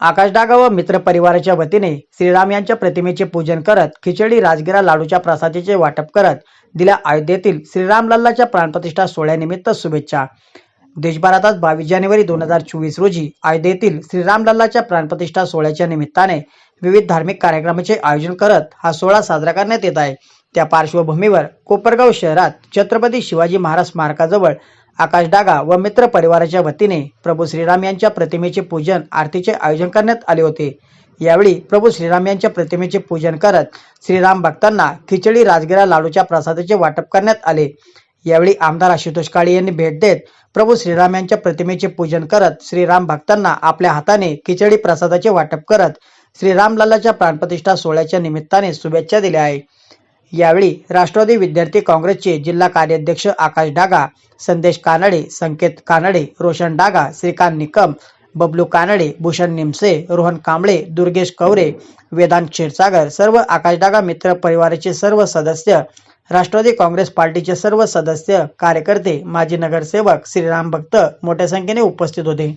आकाशडागा व मित्र परिवाराच्या वतीने श्रीराम यांच्या प्रतिमेचे पूजन करत खिचडी राजगिरा लाडूच्या प्रसादाचे वाटप करत दिल्या अयोध्येतील श्रीराम लल्लाच्या प्राणप्रतिष्ठा सोहळ्यानिमित्त शुभेच्छा. देशभरात आज बावीस जानेवारी दोन हजार चोवीस रोजी अयोध्येतील श्रीराम लल्लाच्या प्राणप्रतिष्ठा सोहळ्याच्या निमित्ताने विविध धार्मिक कार्यक्रमाचे आयोजन करत हा सोहळा साजरा करण्यात येत आहे. त्या पार्श्वभूमीवर कोपरगाव शहरात छत्रपती शिवाजी महाराज स्मारकाजवळ आकाश डागा व मित्र परिवाराच्या वतीने प्रभू श्रीराम यांच्या प्रतिमेचे पूजन आरतीचे आयोजन करण्यात आले होते. यावेळी प्रभू श्रीराम यांच्या प्रतिमेचे पूजन करत श्रीराम भक्तांना खिचडी राजगिरा लाडूच्या प्रसादाचे वाटप करण्यात आले. यावेळी आमदार आशुतोष काळे यांनी भेट देत प्रभू श्रीराम यांच्या प्रतिमेचे पूजन करत श्रीराम भक्तांना आपल्या हाताने खिचडी प्रसादाचे वाटप करत श्रीरामलालाच्या प्राणप्रतिष्ठा सोहळ्याच्या निमित्ताने शुभेच्छा दिल्या आहे यावेळी राष्ट्रवादी विद्यार्थी काँग्रेसचे जिल्हा कार्याध्यक्ष आकाश डागा संदेश कानडे संकेत कानडे रोशन डागा श्रीकांत निकम बबलू कानडे भूषण निमसे रोहन कांबळे दुर्गेश कवरे वेदांत क्षीरसागर सर्व आकाशडागा मित्र परिवाराचे सर्व सदस्य राष्ट्रवादी काँग्रेस पार्टीचे सर्व सदस्य कार्यकर्ते माजी नगरसेवक श्रीराम भक्त मोठ्या संख्येने उपस्थित होते.